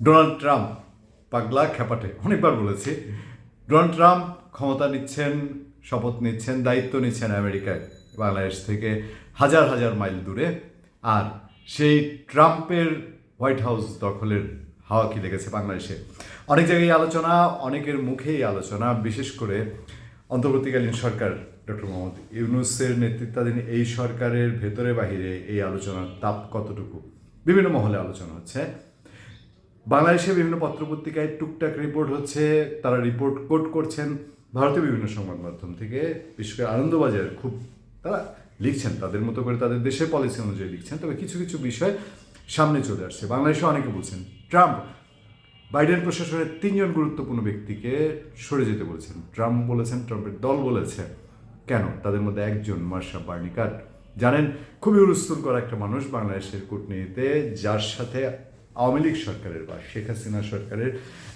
Donald Trump পাগলা খ্যাপাটে অনেকবার বলেছি, ডোনাল্ড ট্রাম্প ক্ষমতা নিচ্ছেন, শপথ নিচ্ছেন, দায়িত্ব নিচ্ছেন আমেরিকায়, বাংলাদেশ থেকে হাজার হাজার মাইল দূরে। আর সেই ট্রাম্পের হোয়াইট হাউস দখলের হাওয়া কি লেগেছে বাংলাদেশে? অনেক জায়গায় আলোচনা, অনেকের মুখেই আলোচনা, বিশেষ করে অন্তর্বর্তীকালীন সরকার ডক্টর মোহাম্মদ ইউনুসের নেতৃত্বাধীন এই সরকারের ভেতরে বাহিরে এই আলোচনার তাপ কতটুকু? বিভিন্ন মহলে আলোচনা হচ্ছে। বাংলাদেশে বিভিন্ন পত্রপত্রিকায় টুকটাক রিপোর্ট হচ্ছে, তারা রিপোর্ট কোট করছেন। ভারতীয় বিভিন্ন সংবাদ মাধ্যম থেকে, বিশেষ করে আনন্দবাজার খুব তারা লিখছেন, তাদের মতো করে তাদের দেশের পলিসি অনুযায়ী লিখছেন। তবে কিছু কিছু বিষয় সামনে চলে আসছে। বাংলাদেশে অনেকে বলছেন, ট্রাম্প, বাইডেন প্রশাসনের তিনজন গুরুত্বপূর্ণ ব্যক্তিকে সরে যেতে বলেছেন। ট্রাম্প বলেছেন, ট্রাম্পের দল বলেছে। কেন? তাদের মধ্যে একজন, মার্শা বার্নিকাট। জানেন, খুবই উলস্থুল করা একটা মানুষ বাংলাদেশের কূটনীতিতে, যার সাথে আওয়ামী লীগ সরকারের বা শেখ হাসিনা সরকারের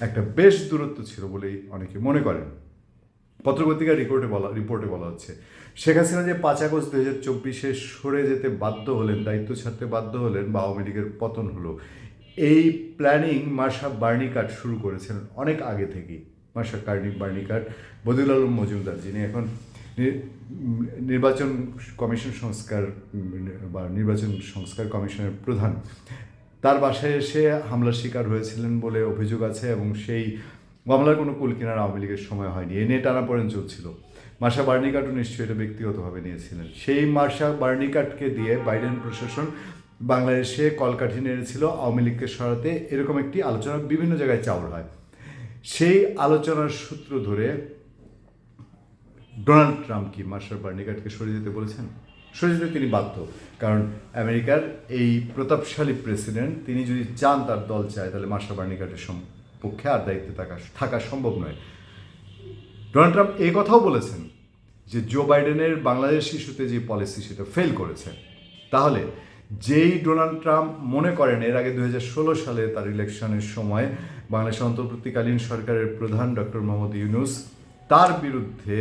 একটা বেশ দূরত্ব ছিল বলেই অনেকে মনে করেন। পত্রপত্রিকার রিপোর্টে বলা রিপোর্টে বলা হচ্ছে। শেখ হাসিনা যে পাঁচ আগস্ট দু হাজার চব্বিশে সরে যেতে বাধ্য হলেন, দায়িত্ব ছাড়তে বাধ্য হলেন বা আওয়ামী লীগের পতন হলো, এই প্ল্যানিং মার্শা বার্নিকাট শুরু করেছেন অনেক আগে থেকেই। Marcia Carney Bernicat, Badiul Alam Majumdar যিনি এখন নির্বাচন কমিশন সংস্কার বা নির্বাচন সংস্কার কমিশনের প্রধান। তার বাসায় এসে হামলার শিকার হয়েছিলেন বলে অভিযোগ আছে এবং সেই মামলার কোনো কুল কিনার আওয়ামী লীগের সময় হয়নি। এ নিয়ে টানাপোড়েন চলছিল। মার্শা বার্নিকাটও নিশ্চয়ই এটা ব্যক্তিগতভাবে নিয়েছিলেন। সেই মার্শা বার্নিকাটকে দিয়ে বাইডেন প্রশাসন বাংলাদেশে কলকাঠি নেড়েছিল, আওয়ামী লীগকে সরাতে এরকম একটি আলোচনা বিভিন্ন জায়গায় চাওর হয়। সেই আলোচনার সূত্র ধরে ডোনাল্ড ট্রাম্প কি মার্শাল বার্নিকাটকে সরিয়ে যেতে বলেছেন? সরে তিনি বাধ্য। কারণ আমেরিকার এই প্রতাপশালী প্রেসিডেন্ট, তিনি যদি চান তার দল চায়, তাহলে মার্শাল বার্নিকাটের পক্ষে আর দায়িত্বে থাকা থাকা সম্ভব নয়। ডোনাল্ড ট্রাম্প এই কথাও বলেছেন যে, জো বাইডেনের বাংলাদেশ ইস্যুতে যে পলিসি, সেটা ফেল করেছে। তাহলে যেই ডোনাল্ড ট্রাম্প মনে করেন, এর আগে দু হাজার ষোলো সালে তার ইলেকশনের সময় বাংলাদেশ অন্তর্বর্তীকালীন সরকারের প্রধান ডক্টর মোহাম্মদ ইউনুস তার বিরুদ্ধে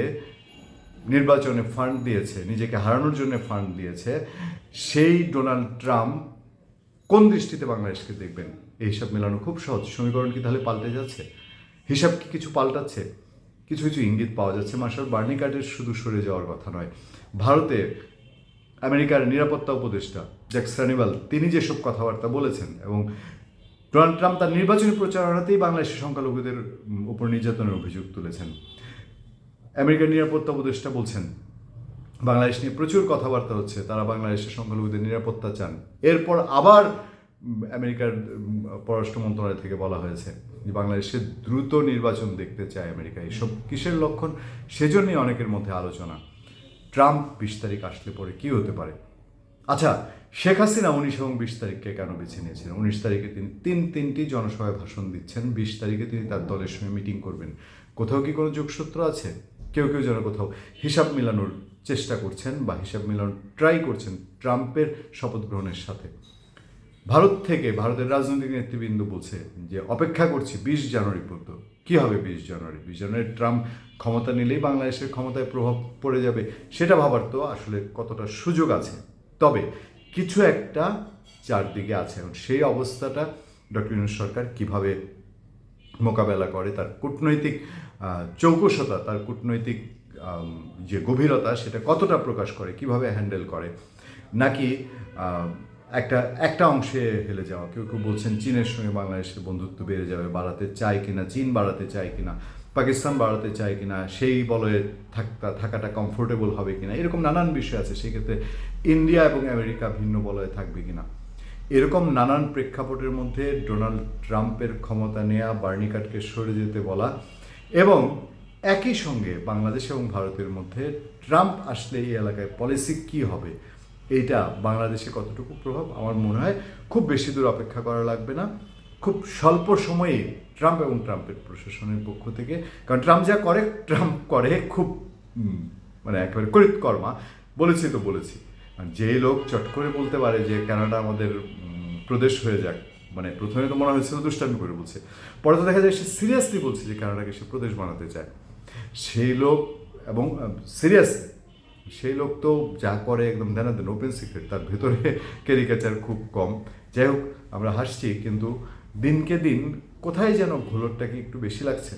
নির্বাচনে ফান্ড দিয়েছে, নিজেকে হারানোর জন্য ফান্ড দিয়েছে, সেই ডোনাল্ড ট্রাম্প কোন দৃষ্টিতে বাংলাদেশকে দেখবেন? এই হিসাব মেলানো খুব সহজ। সমীকরণ কি তাহলে পাল্টে যাচ্ছে? হিসাব কি কিছু পাল্টাচ্ছে? কিছু কিছু ইঙ্গিত পাওয়া যাচ্ছে। মার্শাল, বার্নি কার্ডের শুধু সরে যাওয়ার কথা নয়। ভারতে আমেরিকার নিরাপত্তা উপদেষ্টা জ্যাক সানিবাল তিনি যেসব কথাবার্তা বলেছেন এবং ডোনাল্ড ট্রাম্প তার নির্বাচনী প্রচারণাতেই বাংলাদেশের সংখ্যালঘুদের উপর নির্যাতনের অভিযোগ তুলেছেন। আমেরিকার নিরাপত্তা উপদেষ্টা বলছেন, বাংলাদেশ নিয়ে প্রচুর কথাবার্তা হচ্ছে, তারা বাংলাদেশের সংখ্যালঘুদের নিরাপত্তা চান। এরপর আবার আমেরিকার পররাষ্ট্র মন্ত্রণালয় থেকে বলা হয়েছে যে বাংলাদেশে দ্রুত নির্বাচন দেখতে চায় আমেরিকা। এসব কিসের লক্ষণ? সেজন্যই অনেকের মধ্যে আলোচনা। ট্রাম্প বিশ তারিখ আসলে পরে কি হতে পারে? আচ্ছা শেখ হাসিনা উনিশ এবং বিশ তারিখকে কেন বেছে নিয়েছিলেন উনিশ তারিখে তিনি তিন তিনটি জনসভায় ভাষণ দিচ্ছেন, বিশ তারিখে তিনি তার দলের সঙ্গে মিটিং করবেন। কোথাও কি কোনো যোগসূত্র আছে? কেউ কেউ যেন কোথাও হিসাব মিলানোর চেষ্টা করছেন বা হিসাব মিলানোর ট্রাই করছেন ট্রাম্পের শপথ গ্রহণের সাথে। ভারত থেকে ভারতের রাজনৈতিক নেতৃবৃন্দ বলছে যে, অপেক্ষা করছি বিশ জানুয়ারি পর্যন্ত। কি হবে বিশ জানুয়ারি? বিশ জানুয়ারি ট্রাম্প ক্ষমতা নিলেই বাংলাদেশের ক্ষমতায় প্রভাব পড়ে যাবে, সেটা ভাবার তো আসলে কতটা সুযোগ আছে। তবে কিছু একটা চারদিকে আছে। এখন সেই অবস্থাটা ডক্টর ইউনুস সরকার কীভাবে মোকাবেলা করে, তার কূটনৈতিক চৌকসতা, তার কূটনৈতিক যে গভীরতা, সেটা কতটা প্রকাশ করে, কীভাবে হ্যান্ডেল করে? নাকি একটা একটা অংশে হেলে যাওয়া? কেউ কেউ বলছেন চীনের সঙ্গে বাংলাদেশের বন্ধুত্ব বেড়ে যাবে, বাড়াতে চায় কিনা, চীন বাড়াতে চায় কিনা, পাকিস্তান বাড়াতে চায় কিনা, সেই বলয়ে থাকা থাকাটা কমফোর্টেবল হবে কিনা? এরকম নানান বিষয় আছে, সেক্ষেত্রে ইন্ডিয়া এবং আমেরিকা ভিন্ন বলয়ে থাকবে কিনা? এরকম নানান প্রেক্ষাপটের মধ্যে ডোনাল্ড ট্রাম্পের ক্ষমতা নেয়া, বার্নিকাটকে সরে যেতে বলা এবং একই সঙ্গে বাংলাদেশ এবং ভারতের মধ্যে ট্রাম্প আসলে এই এলাকায় পলিসি কি হবে, এইটা বাংলাদেশে কতটুকু প্রভাব আমার মনে হয় খুব বেশি দূর অপেক্ষা করা লাগবে না। খুব স্বল্প সময়ে ট্রাম্প এবং ট্রাম্পের প্রশাসনের পক্ষ থেকে, কারণ ট্রাম্প যা করে, ট্রাম্প করে খুব মানে একেবারে করিতকর্মা বলেছি তো বলেছি। যে লোক চট করে বলতে পারে যে কানাডা আমাদের প্রদেশ হয়ে যাক মানে প্রথমে তো মনে হয়েছিল দুষ্টামি করে বলছে। পরে তো দেখা যায় সে সিরিয়াসলি বলছে যে কানাডাকে সে প্রদেশ বানাতে চায়। সেই লোক এবং সিরিয়াসলি সেই লোক তো যা করে একদম দেন দেন ওপেন সিক্রেট তার ভেতরে ক্যারিকেচার খুব কম। যাই হোক, আমরা হাসছি, কিন্তু দিনকে দিন কোথায় যেন ঘোলটটা কি একটু বেশি লাগছে।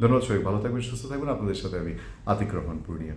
ধন্যবাদ সবাই ভালো থাকবেন, সুস্থ থাকবেন। আপনাদের সাথে আমি আতিক রহমান, পূর্ণিয়া।